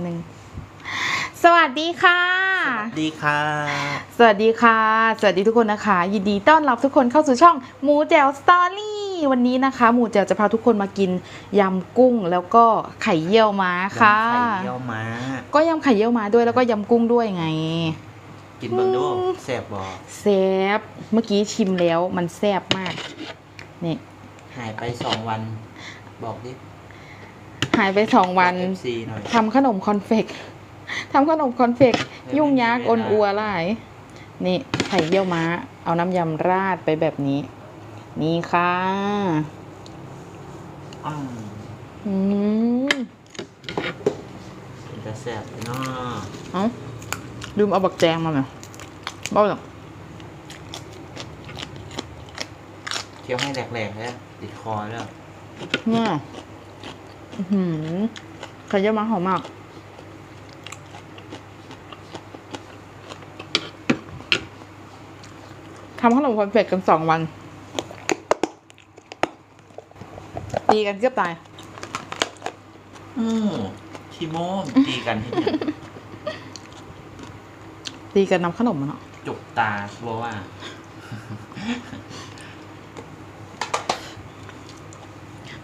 หนึ่งสวัสดีค่ะดีค่ะ สวัสดีค่ะ สวัสดีทุกคนนะคะ ยินดีต้อนรับทุกคนเข้าสู่ช่องหมูแจวสตอรี่วันนี้นะคะ หมูแจวจะพาทุกคนมากินยำกุ้งแล้วก็ไข่เยี่ยวม้าค่ะยำไข่เยี่ยวม้า ก็ยำไข่เยี่ยวม้าด้วยแล้วก็ยำกุ้งด้วยไง กินเบิ่งดูอืมแซ่บบ่แซบเมื่อกี้ชิมแล้วมันแซบมากนี่หายไปสองวัน บอกดิ หายไปสองวันบอก FC หน่อย ทำขนมคอนเฟกทำขนมคอนเฟกยุ่งยากอนอัวหลาย นี่ไข่เยี่ยวม้า เอาน้ำยำราดไปแบบนี้ นี่ค่ะอืมอืมมันจะแซ่บเนาะเอ้าลืมเอาบักแจงมาไหมบ้าหรอกเคี้ยวให้แหลกๆแล้วติดคอแล้วเนี่ยอื้อ หือไข่เยี่ยวม้าหอมมาก ทำขนมคอนเฟกกันสองวัน ตีกันเกือบตาย อืมขี้โม้มตีกันที่เนี่ยตีกันนำขนมมาเนาะจุกตาชัวร์ว่า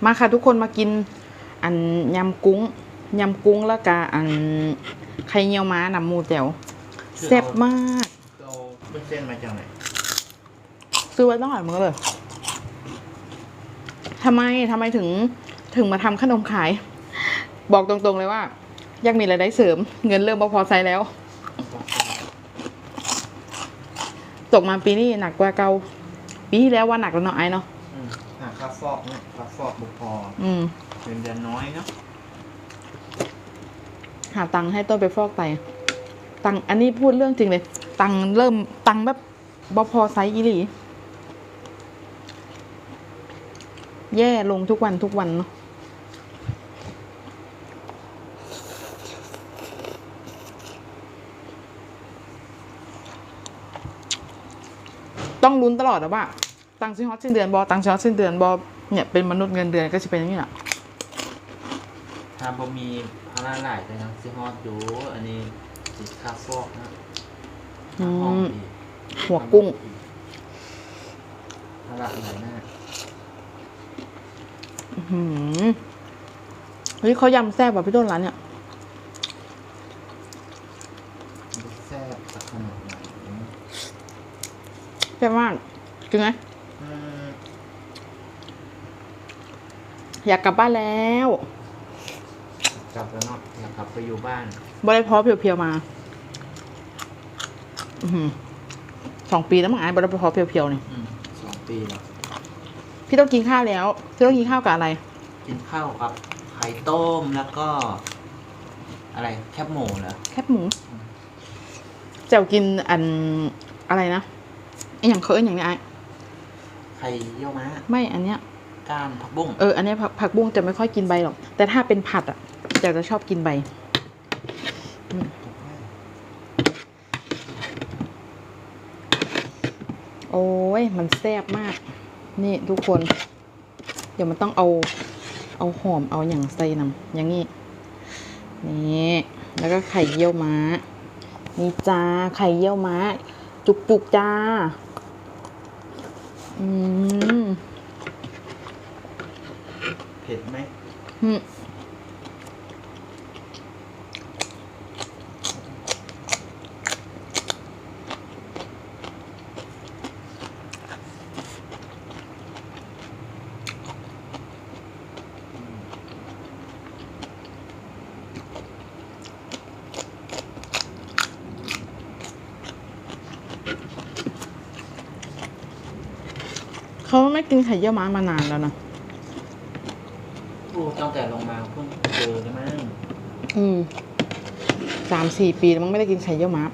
มาค่ะทุกคนมากิน อันยำกุ้งยำกุ้งแล้วก็อันไข่เยี่ยวม้าน้ำหมูแจ่วแซ่บมากเราเป็นเส้นมาจากไหนซื้อไว้ตั้งหลายมื้อเลยทำไมทำไมถึงถึงมาทำขนมขาย บอกตรงๆเลยว่า อยากมีรายได้เสริม เงินเริ่มบ่พอใช้แล้ว ตกมาปีนี้หนักกว่าเก่าปีที่แล้วว่าหนักแล้วเนาะไอ้เนาะอืมหาค่าฟอกเนี่ยค่าฟอกบุพออืม เงินเดือนน้อยเนาะหาตังค์ให้ต้นไปฟอกไตตังค์อันนี้พูดเรื่องจริงเลย ตังค์เริ่มตังค์แบบบพอไซส์อีหลี แย่ลงทุกวันทุกวันเนาะต้องลุ้นตลอดนะว่า ตังค์ชิ้นฮอตสิ้นเดือนบอตังค์ชิ้นฮอตสิ้นเดือนบอเนี่ยเป็นมนุษย์เงินเดือนก็จะเป็นอย่างนี้แหละ ถ้าบ่มีพาราหลายไปนะซิฮอดดูอันนี้ติดค่าฟอกนะอืค่าห้องมอีกหัวกุ้งพาราหลายหน้าอื้อหือเฮ้ยเขายำแซ่บว่ะพี่ต้นร้านเนี่ยมันแซ่บสักขนาดไหนแซ่บมากจริงไหมอืมอยากกลับบ้านแล้วก ลับแล้วเนาะอยากกลับไปอยู่บ้านบริพอเพียวๆมา อื้อหือสองปีแล้วมั้งไอ้บริพอเพียวๆเนี่ยอืมสองปีแล้วพี่ต้องกินข้าวแล้วพี่ต้องกินข้าวกับอะไร กินข้าวกับไข่ต้มแล้วก็ อะไรแคบหมูเหรอแคบหมูแจ่วกินอันอะไรนะไออย่างเขาเอิ้นอย่างนี้ไอ้ไข่เยี่ยวม้าไม่อันเนี้ย ก้านผักบุ้งเออ อันเนี้ยผักผักบุ้งจะไม่ค่อยกินใบหรอก แต่ถ้าเป็นผัดอะ แจ่วจะชอบกินใบโอ้ย มันแซ่บมาก นี่ทุกคน เดี๋ยวมันต้องเอา เอาหอมเอาอย่างใส่นำอย่างนี้ นี่ แล้วก็ไข่เยี่ยวม้า นี่จ้า ไข่เยี่ยวม้า จุกจุกๆจ้า อืม เผ็ดไหมอืม กินไข่เยี่ยวม้ามานานแล้วนะโอ้ตั้งแต่ลงมาเพิ่งเจอเลยมั้งอืมสามสี่ปีแล้วมั้งไม่ได้กินไข่เยี่ยวม้า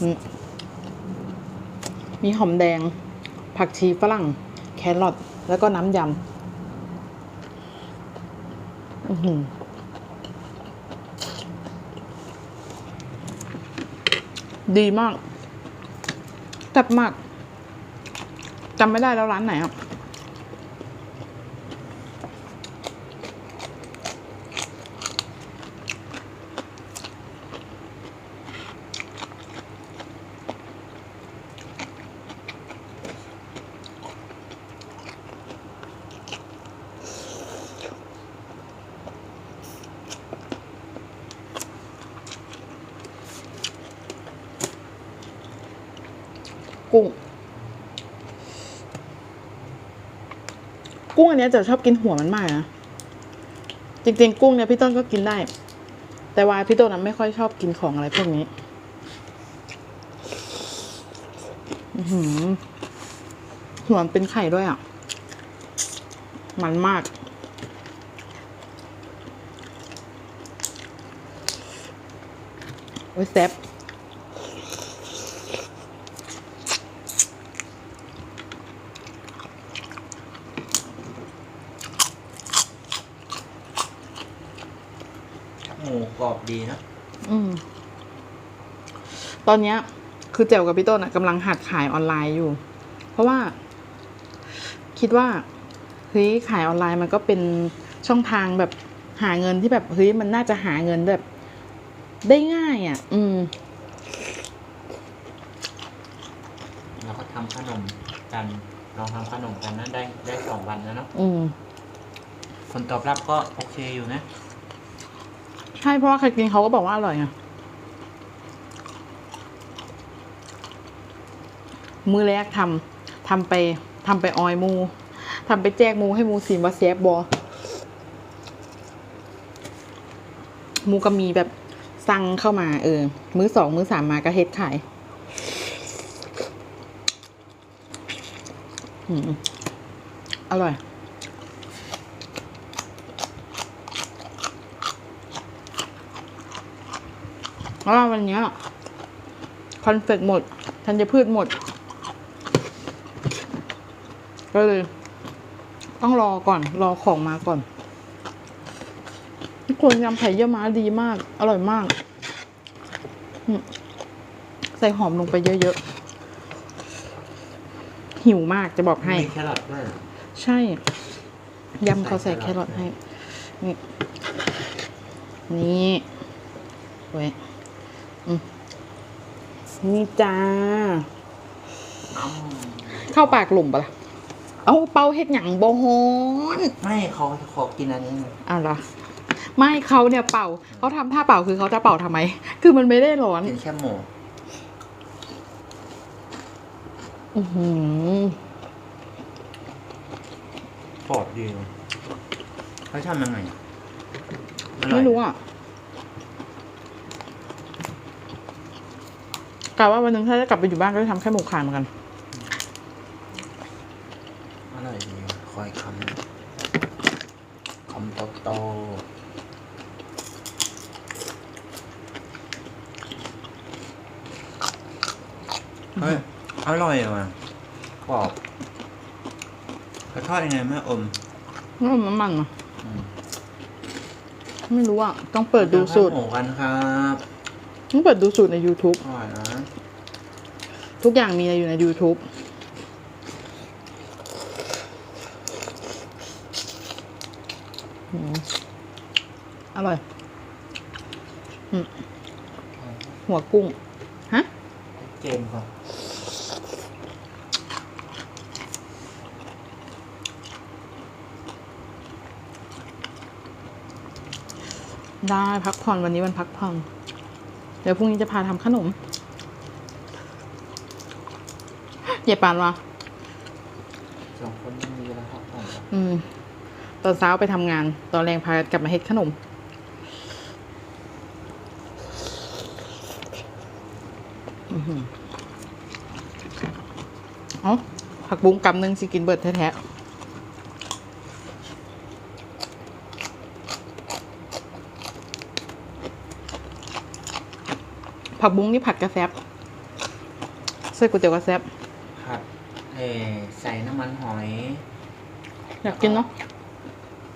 อืมมีหอมแดง ผักชีฝรั่ง แครอทแล้วก็น้ำยำอื้อหือดีมากแซ่บมาก จำไม่ได้แล้วร้านไหนอะกุ้ง กุ้งอันนี้จะชอบกินหัวมันมากนะจริง ๆ กุ้งเนี่ยพี่ต้นก็กินได้ แต่ว่าพี่ต้นนะไม่ค่อยชอบกินของอะไรพวกนี้หัวมันเป็นไข่ด้วยอะ มันมากโอ้ยแซ่บ หมูกรอบ ดีนะอืม ตอนเนี้ย คือแจ๋วกับพี่ต้นอะกำลังหัดขายออนไลน์อยู่ เพราะว่า คิดว่าเฮ้ยขายออนไลน์มันก็เป็นช่องทางแบบหาเงินที่แบบเฮ้ยมันน่าจะหาเงินแบบ ได้ง่ายอะ่ะ อืมเราก็ทำขนมกันลองทำขนมกันนะได้ได้สองวันแล้วเนาะอืม ผลตอบรับก็โอเคอยู่นะ ใช่เพราะว่าใครกินเขาก็บอกว่าอร่อยไงมือแรกทำทำไปทำไปออยมูทำไปแจกมูให้มูสิมว่าแซบบอมูก็มีแบบสั่งเข้ามา เออ มือสองมือสามมาก็เฮ็ดขายอืมอร่อย เพราะว่าวันเนี้ยคอนเฟกต์หมดธัญพืชหมด ก็เลย ต้องรอก่อน รอของมาก่อนทุกคนยำไผ่เยี่ยวม้าดีมาก อร่อยมากอืมใส่หอมลงไปเยอะๆ หิวมากจะบอกให้ มีแครอทด้วยเหรอใช่ ยำเขาใส่แครอทให้ นี่ นี่เว้ยอืม นี่จ้าอ้าวเข้าปากหลุมปะล่ะ เอาเป่าเฮ็ดหยังบ่ฮอนไม่เขาขอกินอันนี้อ้าวเหรอไม่เขาเนี่ยเป่า เขาทำท่าเป่าคือเขาจะเป่าทำไม คือมันไม่ได้ร้อน กินแค่หมูอือหือ กรอบดีเขาทำยังไงออยไม่รู้อะ กะว่าวันหนึ่งถ้าจะกลับไปอยู่บ้านก็จะทำแค่หมูขายเหมือนกัน อร่อยดีคอยคำคำโตโตๆเฮ้ยอร่อยว่ะกรอบเขาทอดยังไงแม่อมนี่มันมันอะอืม ไม่รู้อะ ต้องเปิดดูสูตร หมูกันครับต้องเปิดดูสูตรใน YouTube อร่อยนะ ทุกอย่างมีอยู่ใน YouTube อืมอร่อยอืมหัวกุ้ง ฮะเจมส์ก่อนได้พักผ่อนวันนี้วันพักผ่อน เดี๋ยวพรุ่งนี้จะพาทำขนม เย่ปานวะสองคนยังมีเวลาพักผ่อนเหรออืม ตอนเช้าไปทำงาน ตอนแรงพากลับมาเฮ็ดขนม อือหือเอ้าผักบุ้งกำหนึ่งสิกินเบิดแท้ๆผักบุ้งนี่ผัดกระแซบใส่ก๋วยเตี๋ยวกระแซบ ผัดเอ่อใส่น้ำมันหอยอยากกินเนาะ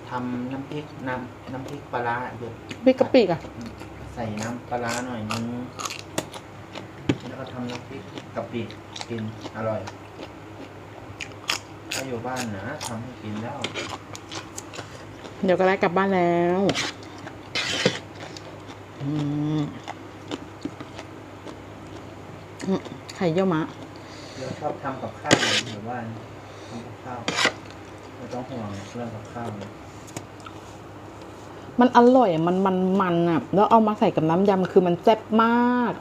ทำน้ำพริกน้ำน้ำพริกปลาร้าหยดพริกกะปิอะใส่น้ำปลาร้าหน่อยนึงแล้วก็ทำน้ำพริกกะปิกินอร่อย ถ้าอยู่บ้านนะทำให้กินแล้ว เดี๋ยวก็ได้กลับบ้านแล้วอืมอืมไข่เยี่ยวม้า เราชอบทำกับข้าวเหรือว่าทำกับข้าวไม่ต้องห่วงเรื่องกับข้าวเลยมันอร่อยอะมันมันมันอะ แล้วเอามาใส่กับน้ำยำคือมันแซ่บมาก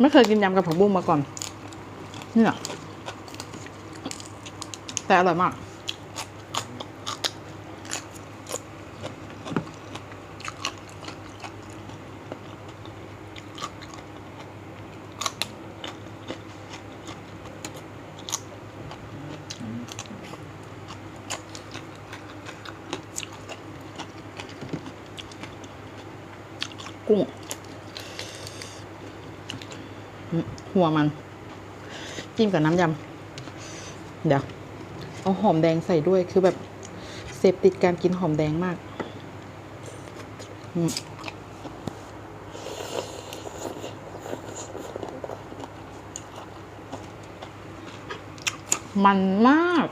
ไม่เคยกินยำกับผักบุ้งมาก่อน นี่แหละ แต่อร่อยมาก กุ้ง หัวมัน จิ้มกับน้ำยำ เดี๋ยว เอาหอมแดงใส่ด้วยคือแบบเสพติดการกินหอมแดงมากมันมาก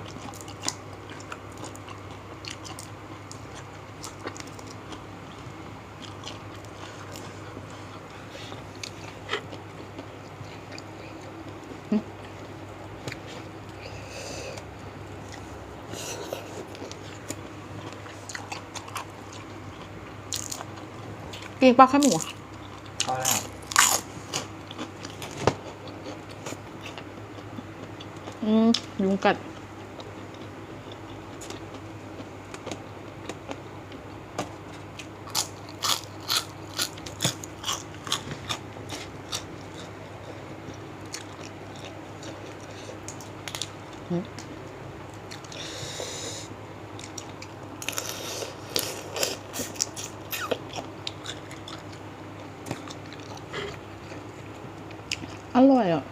กินปลาข้าวหมูพอแล้วอืมยุงกัด อร่อยอะ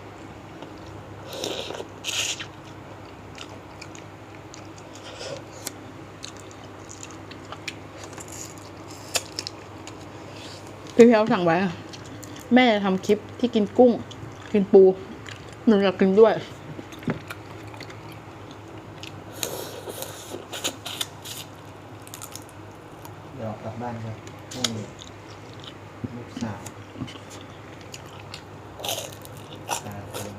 พี่เพียวสั่งไว้อะแม่จะทำคลิปที่กินกุ้ง กินปู หนูอยากกินด้วย เดี๋ยวกลับบ้านครับพรุ่งนี้ลูกสาวตาเต็ม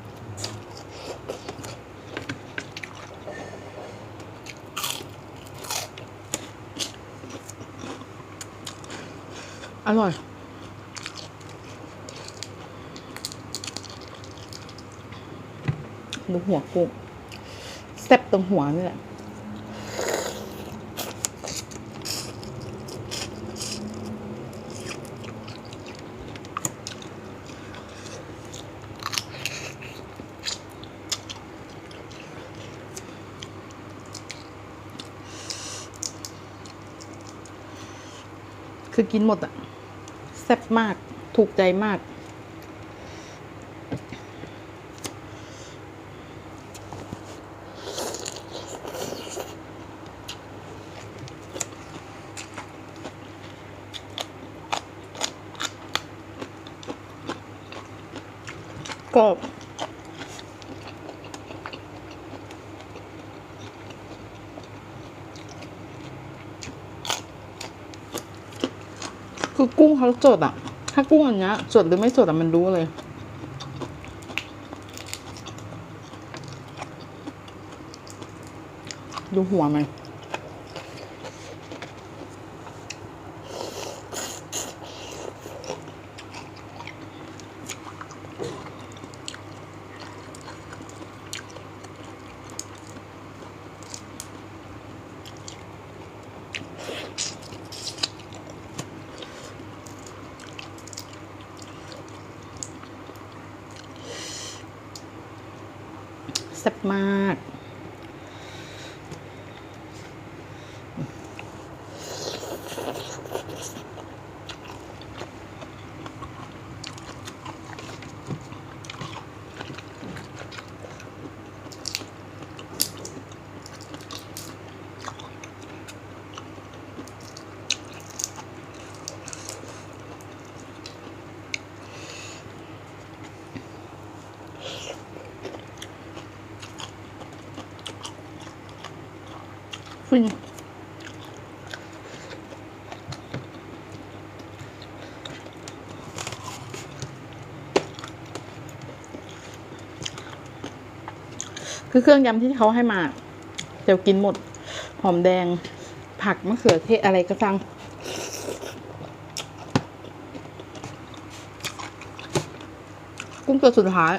อ ร่อยดูหัวกุ้งแซ่บตรงหัวนี่แหละคือกินหมดอะ ซ่บมาก ถูกใจมาก คือกุ้งเขาสดอะถ้ากุ้งอันเนี้ยสดหรือไม่สดอะมันรู้เลยดูหัวมัน แซ่บมาก ฟินคือเครื่องยำที่เขาให้มาเดี๋ยวกินหมด หอมแดง ผักมะเขือเทศอะไรก็สั่งกุ้งตัวสุดท้าย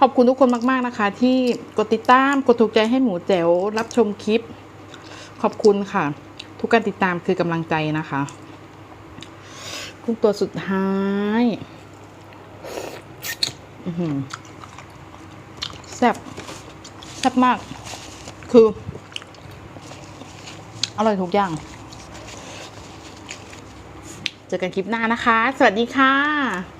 ขอบคุณทุกคนมาก ๆ นะคะ ที่กดติดตามกดถูกใจให้หมูแจ๋วรับชมคลิป ขอบคุณค่ะ ทุกการติดตามคือกำลังใจนะคะกุ้งตัวสุดท้ายแซ่บแซ่บมาก คือ อร่อยทุกอย่าง เจอกันคลิปหน้านะคะ สวัสดีค่ะ